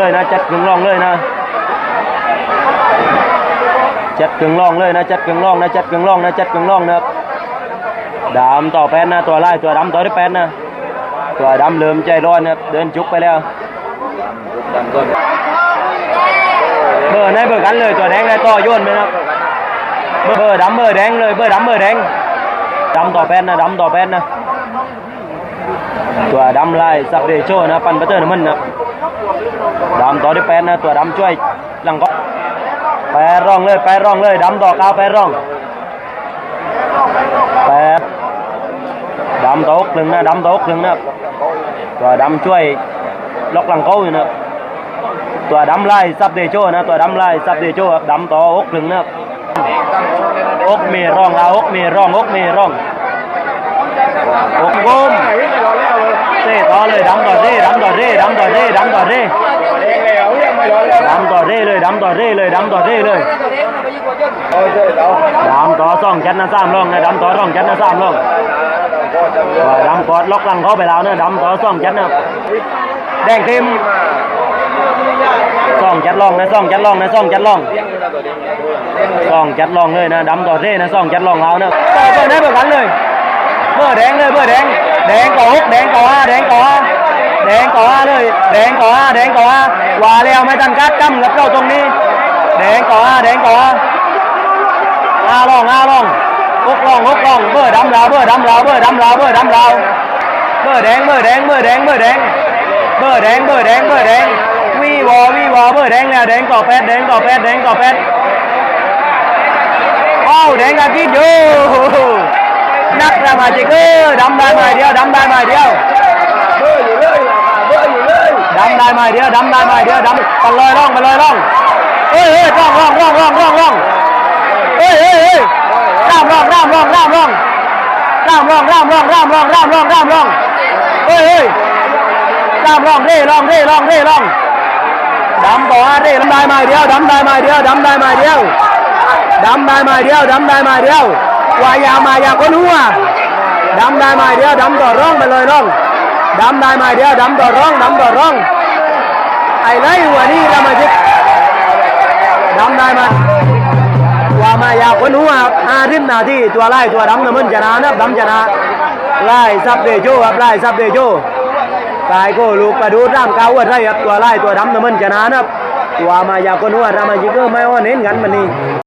เลยนะจัดกึ่งร่องเลยนะจัดกึ่งร่องเลยนะจัดกึ่งร่องนะจัดกึ่งร่องนะจัดกึ่งร่องนะดำต่อแปนนะตัวไล่ตัวดำต่อที่แปนนะตัวดำเริ่มใจร้อนนะเดินจุกไปแล้วเบอร์ไหนเบอร์กันเลยตัวแดงเลยต่อโยนไปนะเบอร์ดำเบอร์แดงเลยเบอร์ดำเบอร์แดงดำต่อแปนนะดำต่อแปนนะตัวดำไล่ซับเดโชนะปันเบอร์เตอร์น้ำมันนะ ดำต่อที่แปดนะตัวดำช่วยหลังก็แปดร่องเลยแปดร่องเลยดำต่อก้าวแปดร่องแปดดำต่อหกหนึ่งนะดำต่อหกหนึ่งนะตัวดำช่วยล็อกหลังเขาอยู่นะตัวดำไล่ซับเดโชนะตัวดำไล่ซับเดโชครับดำต่อหกหนึ่งนะอกเมร่องเอาอกเมร่องอกเมร่องอกกลมเต้ต่อเลยดำต่อเร่ดำต่อเร่ดำต่อเร่ดำต่อเร่ ดำต่อเร่เลยดำ ต่อเร่เลยดำต่อเร่เลยดำต่อซ่องชัดนะสามร่องนะดำต่อร่องชัดนะสามร่องดำกอดล็อกหลังเขาไปแล้วเนะดำต่อซ่องชัดนะแดงเข้มซ่องจัดร่องนะซ่องจัดร่องนะซ่องจัดร่องซ่องจัดร่องเลยนะดำต่อเร่นะซ่องจัดร่องเรานะต่อเบอร์ไหนเบอร์กันเลย บอร์แดงเลยเบอร์แดง แดงก่อหกแดงก่อห้าแดงก่อห้าแดงก่อห้าเลย แดงก่อห้าแดงก่อห้าว่าแล้วไม่ทันกัดกำกับเจ้าตรงนี้ แดงก่อห้าแดงก่อห้าห้าล่องห้าล่องหกล่องหกล่องเบอร์ดำลาวเบอร์ดำลาวเบอร์ดำลาวเบอร์ดำลาวเบอร์แดงเบอร์แดงเบอร์แดงเบอร์แดงเบอร์แดงเบอร์แดงเบอร์แดงวีวอวีวอเบอร์แดงแล้วแดงก่อแปดแดงก่อแปดแดงก่อแปดว้าวแดงกะกิ นักระมาจิกเออดำได้มาเดียวดำได้มาเดียวดำได้ไหมเดียวดำได้ไหมเดียวดำไปลอยร่องไปลอยร่องเฮ้ยเฮ้ยร่องร่องร่องร่องร่องร่องเฮ้ยเฮ้ยเฮ้ยร่ามร่องร่ามร่องร่ามร่องร่ามร่องร่ามร่องร่ามร่องร่ามร่องร่ามร่องเฮ้ยเฮ้ยร่ามร่องเร่ร่องเร่ร่องเร่ร่องดำต่อเร่ดำได้ไหมเดียวดำได้ไหมเดียวดำได้ไหมเดียวดำได้ไหมเดียวดำได้ไหมเดียว วายามายาคนหัวดำได้ไหมเดียวดำต่อร่องไปเลยร่องดำได้ไหมเดียวดำต่อร่องดำต่อร่อง ไอ้ไรหัวนี่เรามาจิกดำได้ไหมว่ามายาคนหัวอาทิตย์นาทีตัวไล่ตัวดำน้ำมันชนะนะดำชนะไล่ซับเดโจครับไล่ซับเดโจกายโกลูกประดูร่างกาวอะไรครับตัวไล่ตัวดำน้ำมันชนะนะครับวมายาคนหัวเรามาจิกเกอร์ไม่ว่าเน้นกันมันนี่